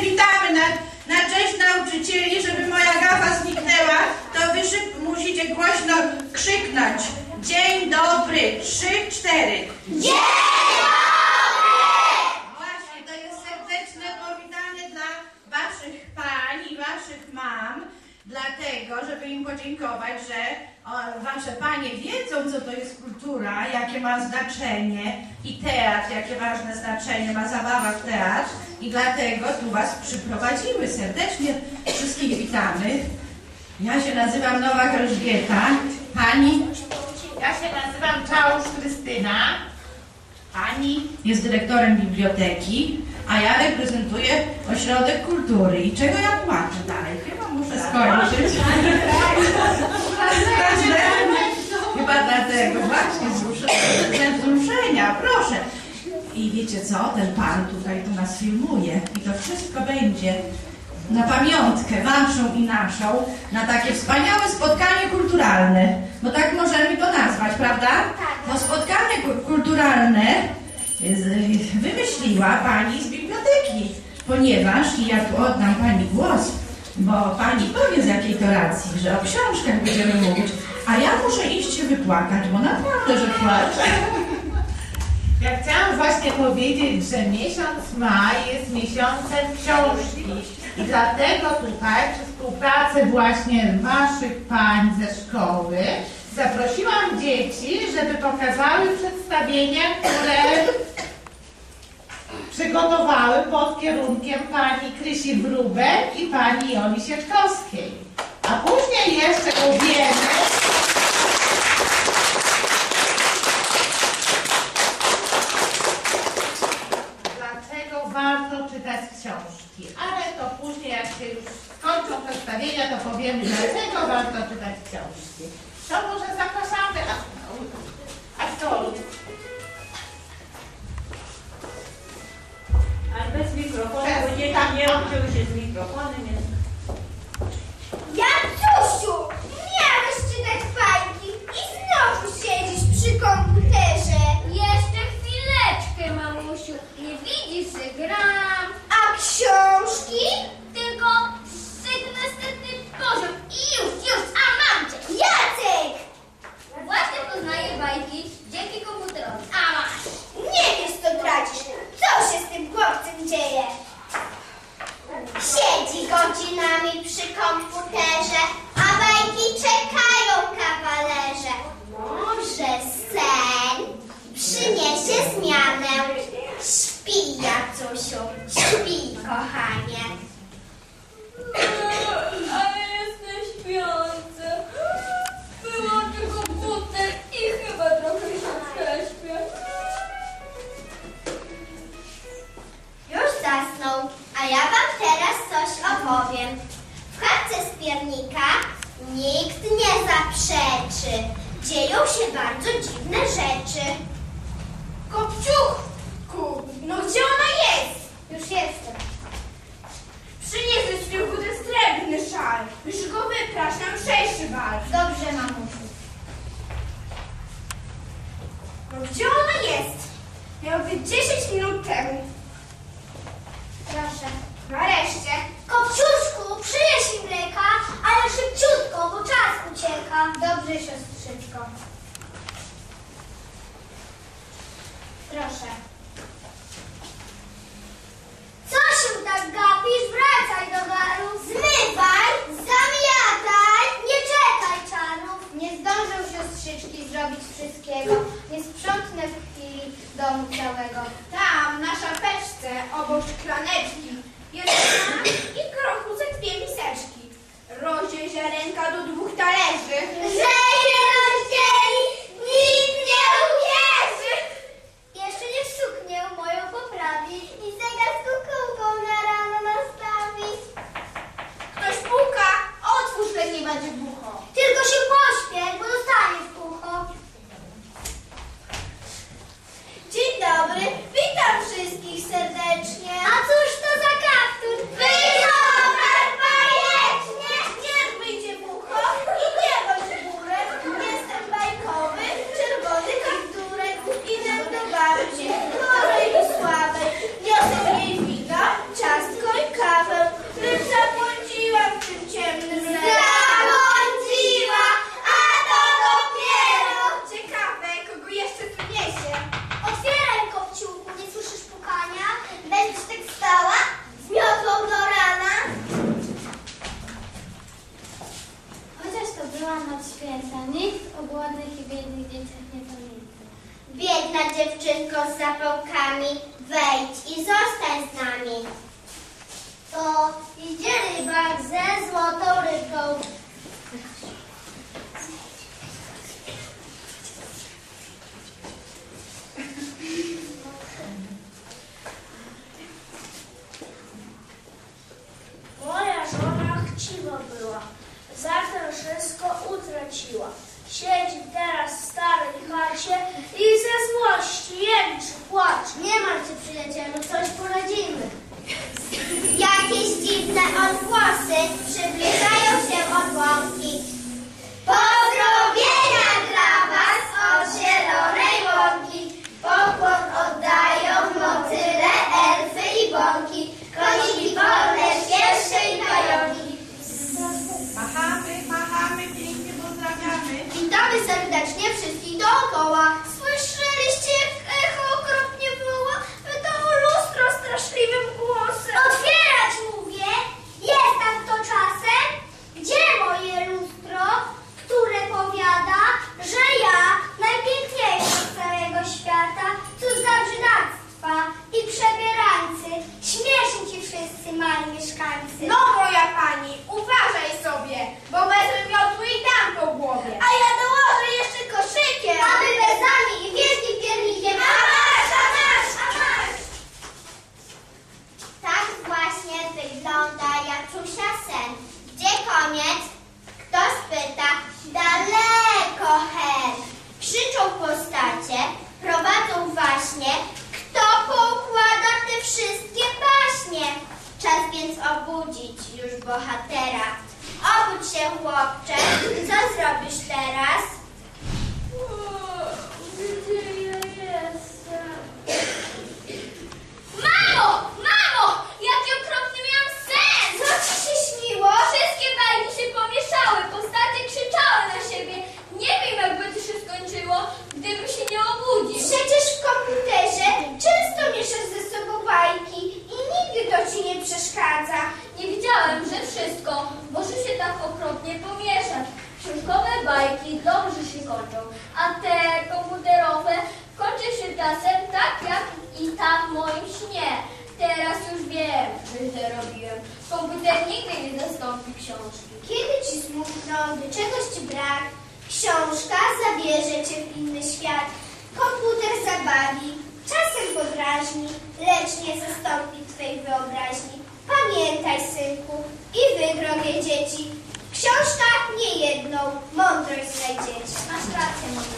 witamy na, na cześć nauczycieli, żeby moja gafa zniknęła, to wy szyb, musicie głośno krzyknąć. Dzień dobry. Trzy, cztery. Właśnie, to jest serdeczne powitanie dla waszych pań i waszych mam, dlatego, żeby im podziękować, że o, wasze panie wiedzą, co to jest kultura, jakie ma znaczenie i teatr, jakie ważne znaczenie ma zabawa w teatr i dlatego tu was przyprowadziły. Serdecznie wszystkich witamy. Ja się nazywam Nowak Elżbieta. Pani Ja się nazywam Czałusz Krystyna. Pani jest dyrektorem biblioteki, a ja reprezentuję Ośrodek Kultury. I czego ja tłumaczę dalej? Chyba muszę skończyć. Chyba dlatego, właśnie, wzruszenia, ze wzruszenia, proszę. I wiecie co, ten pan tutaj to nas filmuje i to wszystko będzie na pamiątkę waszą i naszą, na takie wspaniałe spotkanie kulturalne. Bo tak możemy to nazwać, prawda? No spotkanie ku- kulturalne wymyśliła pani z biblioteki, ponieważ, i ja tu oddam pani głos, bo pani powie z jakiej to racji, że o książkach będziemy mówić, a ja muszę iść się wypłakać, bo naprawdę, że płaczę. Ja chciałam właśnie powiedzieć, że miesiąc maj jest miesiącem książki. I dlatego tutaj przy współpracy właśnie waszych pań ze szkoły zaprosiłam dzieci, żeby pokazały przedstawienia, które przygotowały pod kierunkiem pani Krysi Wróbek i pani Joli Sietkowskiej. A później jeszcze powiemy, dlaczego warto czytać książki. Ale to później, jak się już skończą przedstawienia, to powiemy, dlaczego warto czytać książki. To może zapraszamy aktorów. Ale bez mikrofonu, bo dzieci Tak, nie tak. uczyły się z mikrofonem, coś opowiem. W chatce z piernika nikt nie zaprzeczy. Dzieją się bardzo dziwne rzeczy. Kopciuchku, no gdzie ona jest? Już jestem. Przyniosę swój chudy srebrny szal. Już go wyprasz na mszejszy bal. Dobrze, mamusiu. No gdzie ona jest? Miał być 10 minut temu. Proszę. Nareszcie. Przynieś mi mleka, ale szybciutko, bo czas ucieka. Dobrze, siostrzyczko. Proszę. Co się tak gapisz? Wracaj do baru. Zmywaj, zamiataj, nie czekaj czarów. Nie zdążę siostrzyczki zrobić wszystkiego. Nie sprzątnę w chwili domu całego. Tam, na szapeczce, obok szklaneczki, zapałkami, wejdź i zostań z nami. To idzie rybak ze złotą rybką. Moja żona chciwa była, za to wszystko utraciła. Siedzi 糟糕啊！wygląda Jaczusia sen. Gdzie koniec? Kto spyta? Daleko hen. Krzyczą postacie, prowadzą właśnie. Kto poukłada te wszystkie baśnie? Czas więc obudzić już bohatera. Obudź się chłopcze, i tam w moim śnie. Teraz już wiem, że źle robiłem. Komputer nigdy nie zastąpi książki. Kiedy ci smutno, gdy czegoś ci brak, książka zabierze cię w inny świat. Komputer zabawi, czasem podrażni, lecz nie zastąpi twej wyobraźni. Pamiętaj, synku, i wy, drogie dzieci, w książkach nie jedną mądrość znajdziecie. Masz rację, mama.